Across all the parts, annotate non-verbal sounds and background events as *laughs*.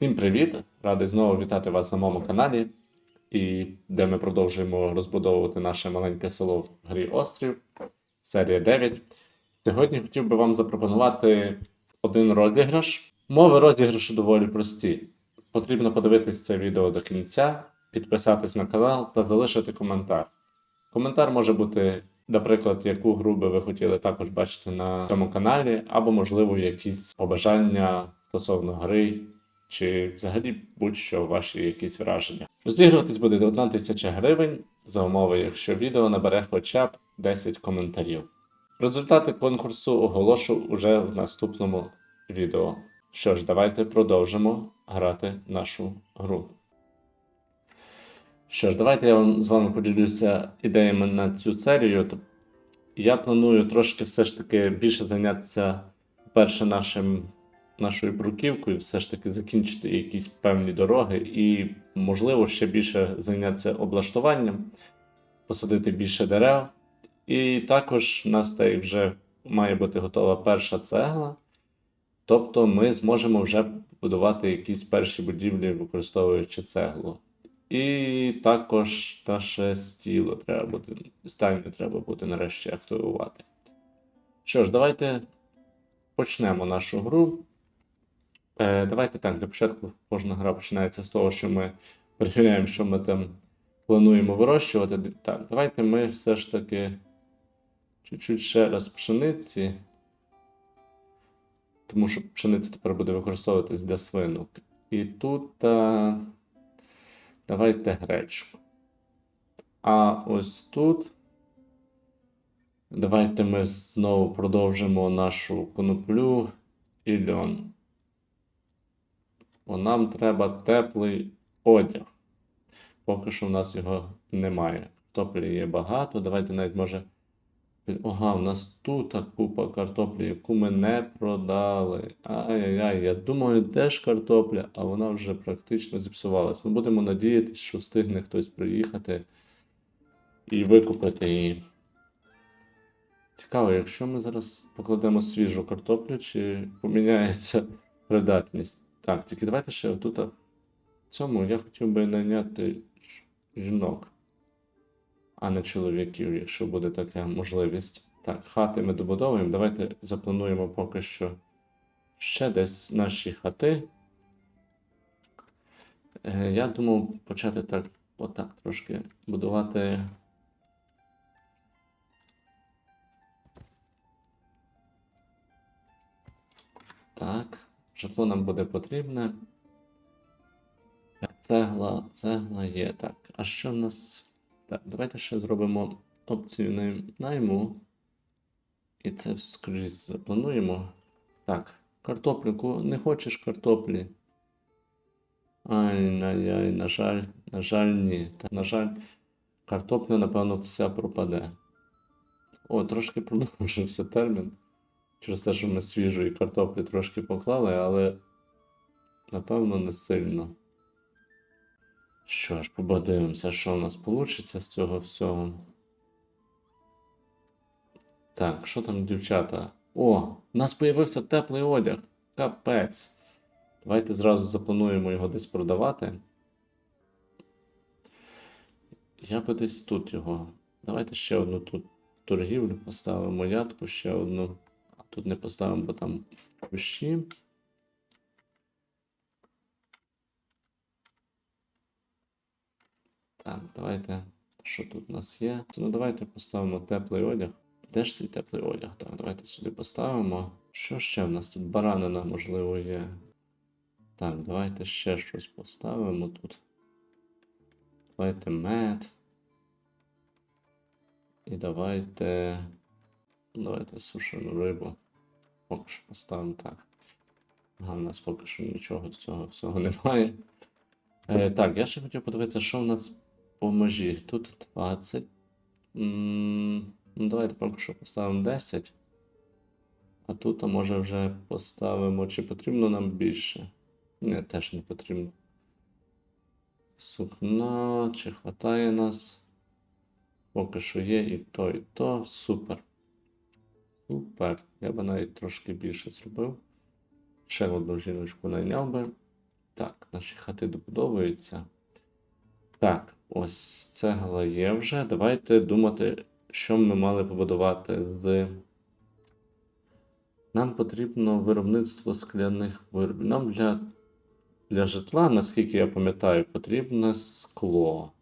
Всім привіт! Радий знову вітати вас на моєму каналі, і де ми продовжуємо розбудовувати наше маленьке село в грі Острів, серія 9. Сьогодні хотів би вам запропонувати один розіграш. Мови розіграшу доволі прості. Потрібно подивитись це відео до кінця, підписатись на канал та залишити коментар. Коментар може бути, наприклад, яку гру би ви хотіли також бачити на цьому каналі, або, можливо, якісь побажання стосовно гри, чи взагалі будь-що ваші якісь враження. Розігруватись буде 1 тисяча гривень за умови, якщо відео набере хоча б 10 коментарів. Результати конкурсу оголошу уже в наступному відео. Що ж, давайте продовжимо грати нашу гру. Що ж, давайте я вам з вами поділюся ідеями на цю серію. Я планую трошки все ж таки більше зайнятися перше нашим, нашою бруківкою, все ж таки закінчити якісь певні дороги і, можливо, ще більше зайнятися облаштуванням, посадити більше дерев. І також у нас та й вже має бути готова перша цегла. Тобто ми зможемо вже будувати якісь перші будівлі, використовуючи цеглу. І також наше стіло треба буде, стайню треба буде нарешті активувати. Що ж, давайте почнемо нашу гру. Е, давайте так, для початку кожна гра починається з того, що ми перевіряємо, що ми там плануємо вирощувати. Так, давайте ми все ж таки чуть-чуть ще раз пшениці. Тому що пшениця тепер буде використовуватись для свинок. І тут а, давайте гречку. А ось тут. Давайте ми знову продовжимо нашу коноплю і льон. Бо нам треба теплий одяг. Поки що в нас його немає. Картоплі є багато. Давайте навіть може. Ага, в нас тут купа картоплі, яку ми не продали. Ай-яй-яй, я думаю, де ж картопля, а вона вже практично зіпсувалась. Ми будемо надіятися, що встигне хтось приїхати і викупити її. Цікаво, якщо ми зараз покладемо свіжу картоплю, чи поміняється придатність. Так, тільки давайте ще тут в цьому я хотів би найняти жінок а не чоловіків, якщо буде така можливість. Так, хати ми добудовуємо. Давайте заплануємо поки що ще десь наші хати. Е, Я думав почати так, отак трошки будувати. Так, житло нам буде потрібне. Цегла, цегла є. Так, а що в нас? Так, давайте ще зробимо опцію найму. І це скрізь заплануємо. Так, картоплю. Не хочеш картоплі? Ай-яй-яй, на жаль, на жаль, ні. Так, на жаль, картопля, напевно, вся пропаде. О, трошки продовжився термін. Через те, що ми свіжої картоплі трошки поклали, але напевно не сильно. Що ж, подивимося, що в нас вийде з цього всього. Так, що там, дівчата? О, у нас появився теплий одяг. Капець. Давайте зразу заплануємо його десь продавати. Я би десь тут його. Давайте ще одну тут торгівлю поставимо ядку, ще одну. Тут не поставимо, бо там кущі. Так, давайте. Що тут у нас є? Ну, давайте поставимо теплий одяг. Де ж цей теплий одяг? Так, давайте сюди поставимо. Що ще в нас тут? Баранина, можливо, є. Так, давайте ще щось поставимо тут. Давайте мед. І давайте. Давайте сушену рибу. Поки що поставимо так. Ага, в нас поки що нічого з цього всього немає. Е, так, я ще хотів подивитися, що в нас по межі. Тут 20. М, Ну, давайте поки що поставимо 10. А тут, а може, вже поставимо, чи потрібно нам більше? Ні, теж не потрібно. Сукна, чи хватає нас? Поки що є і то, і то. Супер. Супер. Я би навіть трошки більше зробив. Ще одну жіночку найняв би. Так, наші хати добудовуються. Так, ось цегла є вже. Давайте думати, що ми мали побудувати з. Нам потрібно виробництво скляних виробів. Нам для, для житла, наскільки я пам'ятаю, потрібне скло.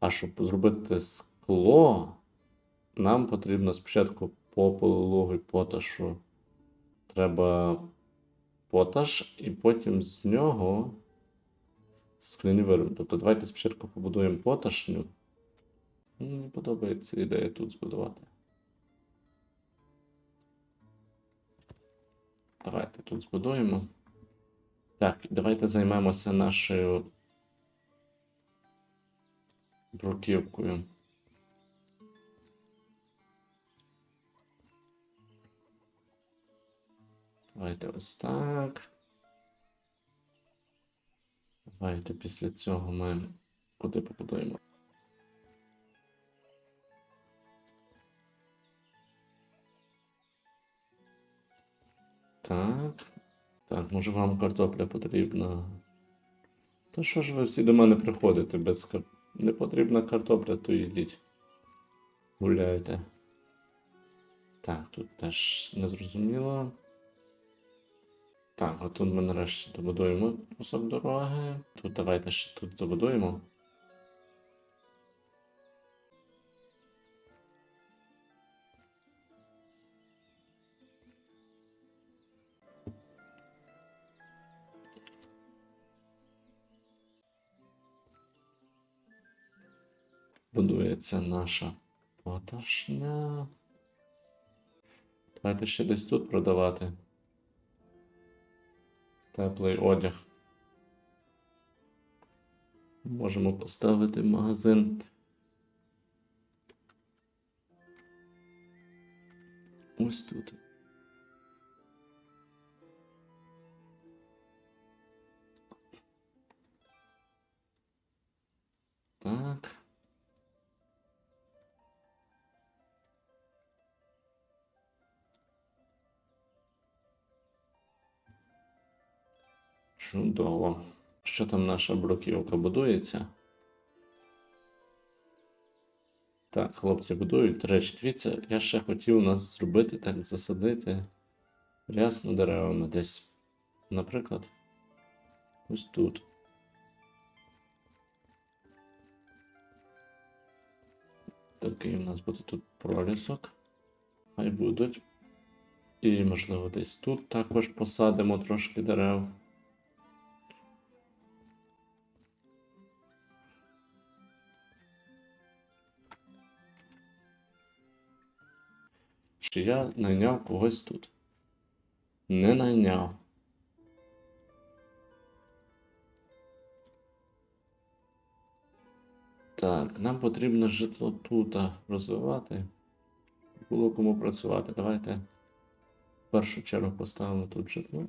А щоб зробити скло, нам потрібно спочатку по пилологу і поташу треба поташ, і потім з нього скляні вироби. Тобто давайте спочатку побудуємо поташню. Мені подобається ідея тут збудувати. Давайте тут збудуємо. Так, давайте займемося нашою бруківкою. Давайте ось так. Давайте після цього ми куди побудуємо. Так. Так, може вам картопля потрібна. Та що ж ви всі до мене приходите без кар... Не потрібна картопля, то йдіть. Гуляйте. Так, тут теж незрозуміло. Так, отут ми нарешті добудуємо кусок дороги. Тут давайте ще тут добудуємо. Будується наша поташня. Давайте ще десь тут продавати. Теплий одяг. Можемо поставити магазин. Ось тут. Чудово. Що там наша бруківка будується? Так, хлопці будують. До речі, дивіться, я ще хотів нас зробити так, засадити рясно деревами десь. Наприклад, ось тут. Такий у нас буде тут пролісок. Хай будуть. І, можливо, десь тут також посадимо трошки дерев. Чи я найняв когось тут? Не найняв. Так, нам потрібно житло тут розвивати. Було кому працювати. Давайте в першу чергу поставимо тут житло.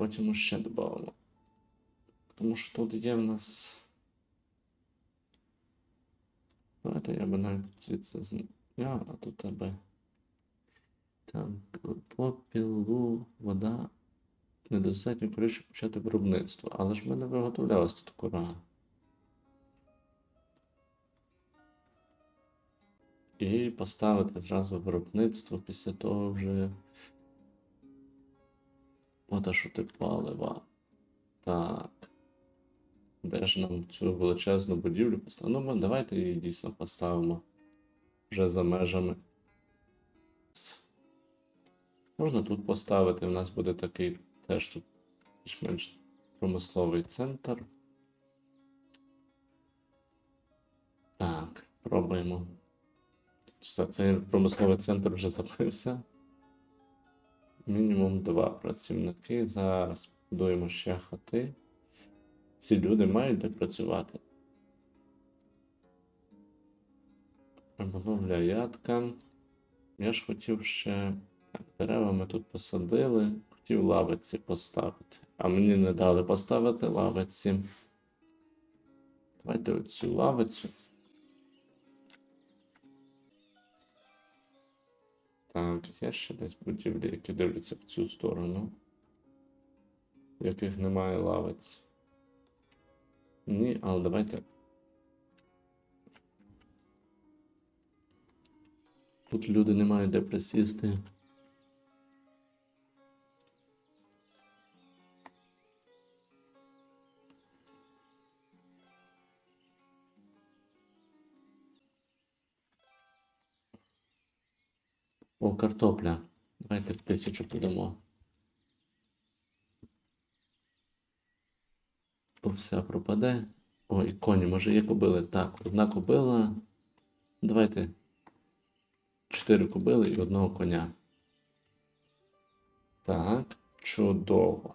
Потім ще додамо. Тому що тут є в нас. Давайте я би навіть звідси зняв, а тут тебе. Так, попілу, вода. Недостатньо коротше почати виробництво. Але ж ми не виготовлялись тут кора. І поставити зразу виробництво після того вже. Ота що ти палива. Так. Де ж нам цю величезну будівлю поставимо? Ну, давайте її дійсно поставимо вже за межами. Можна тут поставити. У нас буде такий теж тут більш-менш промисловий центр. Так, пробуємо. Все, цей промисловий центр вже забився. Мінімум два працівники. Зараз будуємо ще хати. Ці люди мають де працювати. Риболовля ядка. Я ж хотів ще. Так, дерева ми тут посадили. Хотів лавиці поставити. А мені не дали поставити лавиці. Давайте оцю лавицю. Так, є ще десь будівлі, які дивляться в цю сторону. В яких немає лавець. Ні, але давайте. Тут люди не мають де присісти. О, картопля. Давайте тисячу подамо. Бо все пропаде. О, і коні, може є кобили. Так, одна кобила. Давайте. Чотири кобили і одного коня. Так, чудово.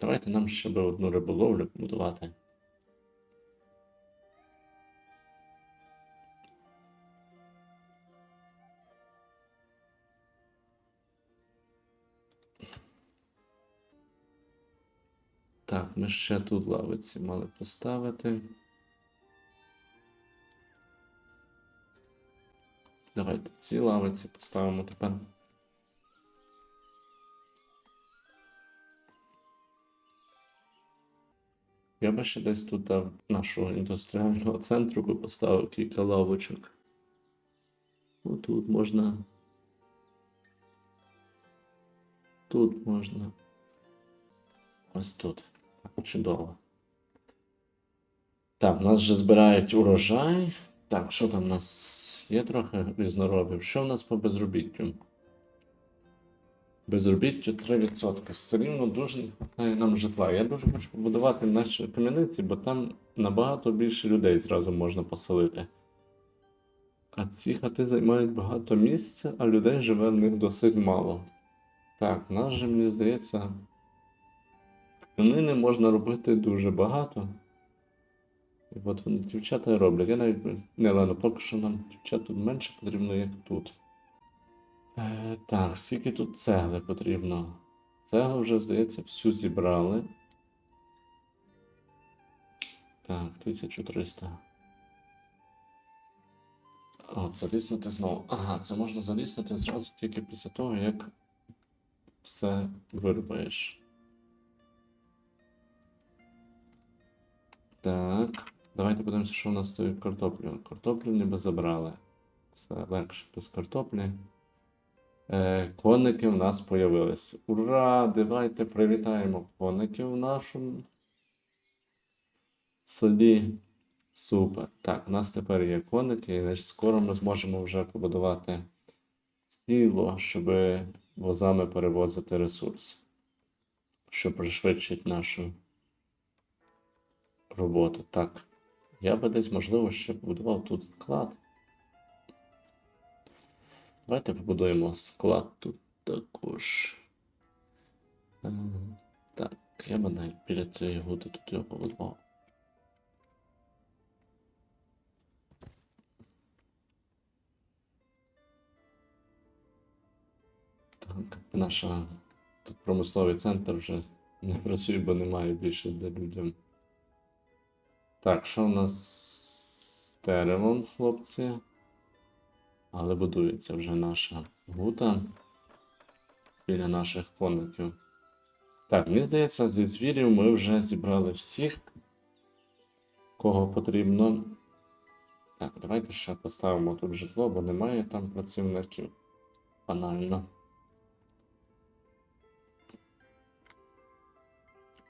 Давайте нам ще би одну риболовлю побудувати. Так, ми ще тут лавиці мали поставити. Давайте ці лавиці поставимо тепер. Я би ще десь тут дав нашого індустріального центру би поставив кілька лавочок. Отут можна. Тут можна. Ось тут. Чудово. Так, нас вже збирають урожай. Так, що там у нас є трохи різноробів? Що в нас по безробіттю? Безробіттю 3%. Все рівно дуже не вистачає нам житла. Я дуже хочу побудувати наші кам'яниці, бо там набагато більше людей зразу можна поселити. А ці хати займають багато місця, а людей живе в них досить мало. Так, нас же, мені здається, не можна робити дуже багато. І от вони дівчата роблять. Я навіть не ладно, поки що нам дівчат тут менше потрібно, як тут. Е, так, скільки тут цегли потрібно? Цеглу вже, здається, всю зібрали. Так, 1300. О, заліснути знову. Ага, це можна заліснити зразу тільки після того, як все вирубаєш. Так, давайте подивимося, що у нас з тою картоплею. Картоплю ніби забрали. Все легше без картоплі. Е, коники в нас появились. Ура! Давайте привітаємо коників в нашому селі. Супер. Так, у нас тепер є коники, і значить, скоро ми зможемо вже побудувати стіло, щоб возами перевозити ресурс, що пришвидшить нашу роботу. Так. Я би десь, можливо, ще побудував тут склад. Давайте побудуємо склад тут також. Е, Так, я би навіть біля цієї гути тут його побудував. Так, наша тут промисловий центр вже не працює, бо немає більше де людям. Так, що в нас з деревом, хлопці? Але будується вже наша гута біля наших коників. Так, мені здається, зі звірів ми вже зібрали всіх, кого потрібно. Так, давайте ще поставимо тут житло, бо немає там працівників. Банально.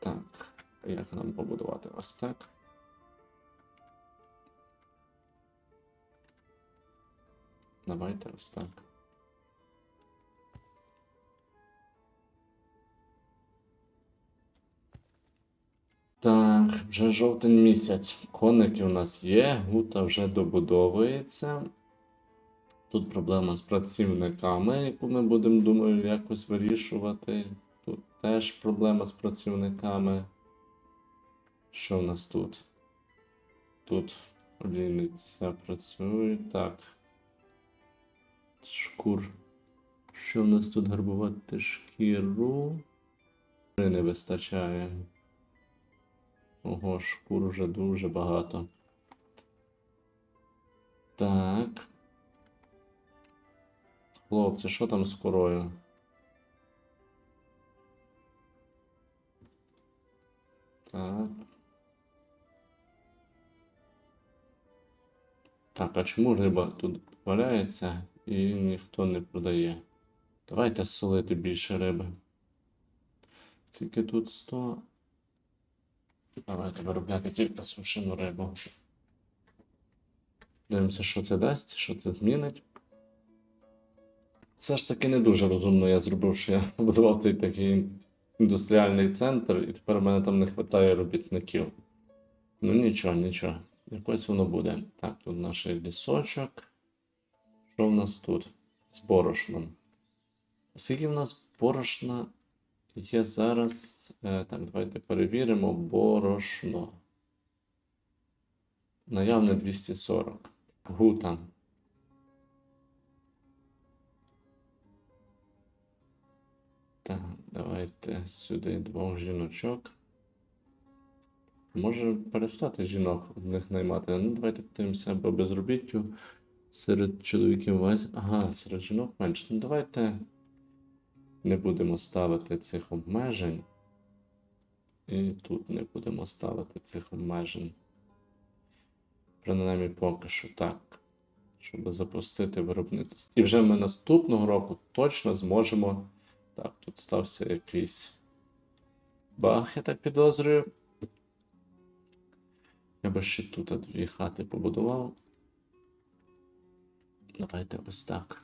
Так, як нам побудувати ось так? Давайте ось так. Так, вже жовтень місяць. Коники у нас є, гута вже добудовується. Тут проблема з працівниками, яку ми будемо, думаю, якось вирішувати. Тут теж проблема з працівниками. Що в нас тут? Тут олійниця працює. Так. Шкур. Що в нас тут гарбувати шкіру? Не вистачає. Ого, шкур вже дуже багато. Так. Хлопці, що там з корою? Так. Так, а чому риба тут валяється і ніхто не продає? Давайте солити більше риби. Тільки тут 100. Давайте виробляти тільки сушену рибу. Дивимося, що це дасть, що це змінить. Все ж таки не дуже розумно я зробив, що я *laughs* побудував цей такий індустріальний центр, і тепер в мене там не вистачає робітників. Ну нічого, нічого. Якось воно буде. Так, тут наш лісочок. Що в нас тут? З борошном. Скільки в нас борошна є зараз? Е, так, давайте перевіримо борошно. Наявне 240. Гута. Так, давайте сюди двох жіночок. Може перестати жінок одних наймати. Ну, давайте подивимося, бо безробіттю серед чоловіків весь. Ага, серед жінок менше. Ну давайте не будемо ставити цих обмежень. І тут не будемо ставити цих обмежень. Принаймні поки що так. Щоб запустити виробництво. І вже ми наступного року точно зможемо. Так, тут стався якийсь баг, я так підозрюю. Я би ще тут дві хати побудував. Давайте ось так.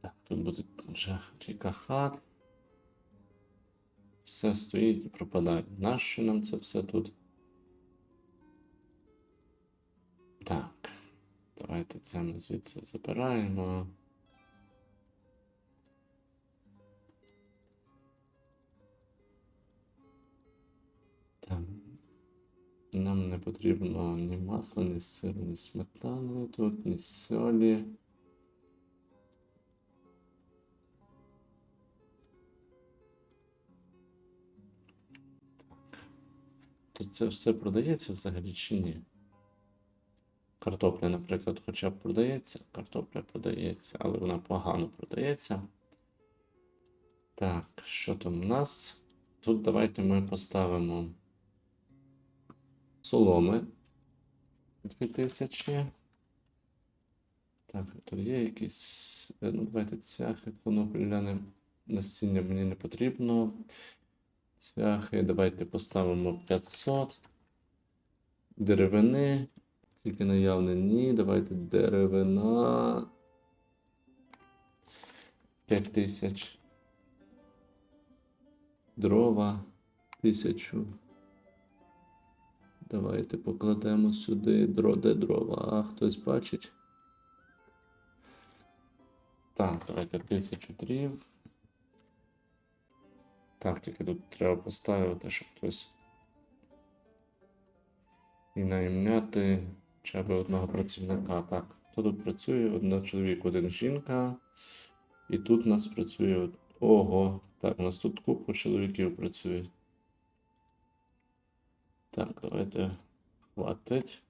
Так, тут буде вже кілька хат. Все стоїть і пропадає. Нащо нам це все тут? Так. Давайте це ми звідси забираємо. Масла, ні сиру, ні сметани тут, ні солі. Тут це все продається взагалі чи ні? Картопля, наприклад, хоча б продається. Картопля продається, але вона погано продається. Так, що там у нас? Тут давайте ми поставимо соломи 2000. Так, тут є якісь. е, Ну, давайте цвяхи, конопляне насіння мені не потрібно. Цвяхи, давайте поставимо 500. Деревини. Тільки наявне ні. Давайте деревина. 5000. Дрова. 1000. Давайте покладемо сюди дро, де дрова. А хтось бачить? Так, давайте 1000 дрів. Так, тільки тут треба поставити, щоб хтось і найняти хоча одного працівника. Так, хто тут працює? Один чоловік, один жінка. І тут у нас працює. Ого, так, у нас тут купа чоловіків працює. Так, давайте хватить.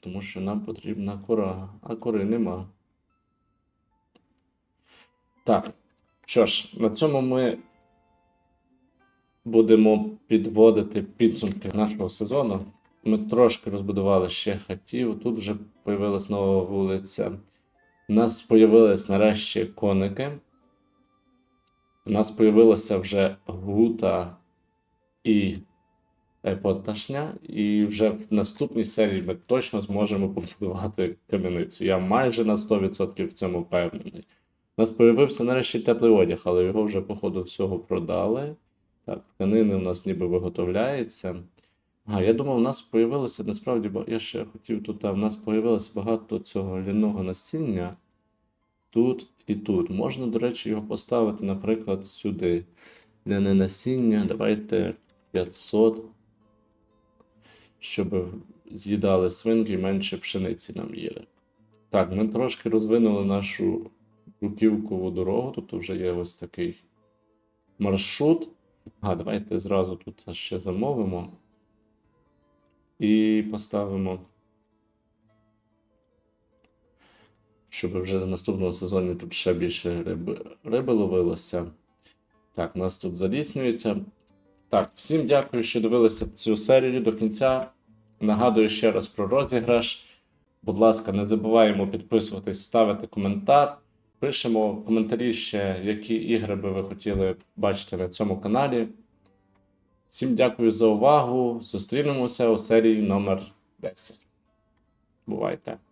Тому що нам потрібна кора, а кори нема. Так, що ж, на цьому ми будемо підводити підсумки нашого сезону. Ми трошки розбудували ще хатів. Тут вже появилась нова вулиця. У нас появились нарешті коники. У нас появилася вже гута і е, поташня. І вже в наступній серії ми точно зможемо побудувати кам'яницю. Я майже на 100% в цьому впевнений. У нас появився нарешті теплий одяг, але його вже, по ходу всього продали. Так, тканини у нас ніби виготовляється. А, я думав, у нас появилося насправді, бо я ще хотів тут, в нас появилося багато цього лінного насіння тут і тут. Можна, до речі, його поставити, наприклад, сюди. Не на насіння, давайте 500. Щоб з'їдали свинки і менше пшениці нам їли. Так, ми трошки розвинули нашу бруківкову дорогу. Тут вже є ось такий маршрут. А, давайте зразу тут ще замовимо. І поставимо. Щоб вже в наступному сезоні тут ще більше риби, риби ловилося. Так, нас тут заліснюється. Так, всім дякую, що дивилися цю серію до кінця. Нагадую ще раз про розіграш. Будь ласка, не забуваємо підписуватись, ставити коментар. Пишемо в коментарі ще, які ігри би ви хотіли бачити на цьому каналі. Всім дякую за увагу. Зустрінемося у серії номер 10. Бувайте!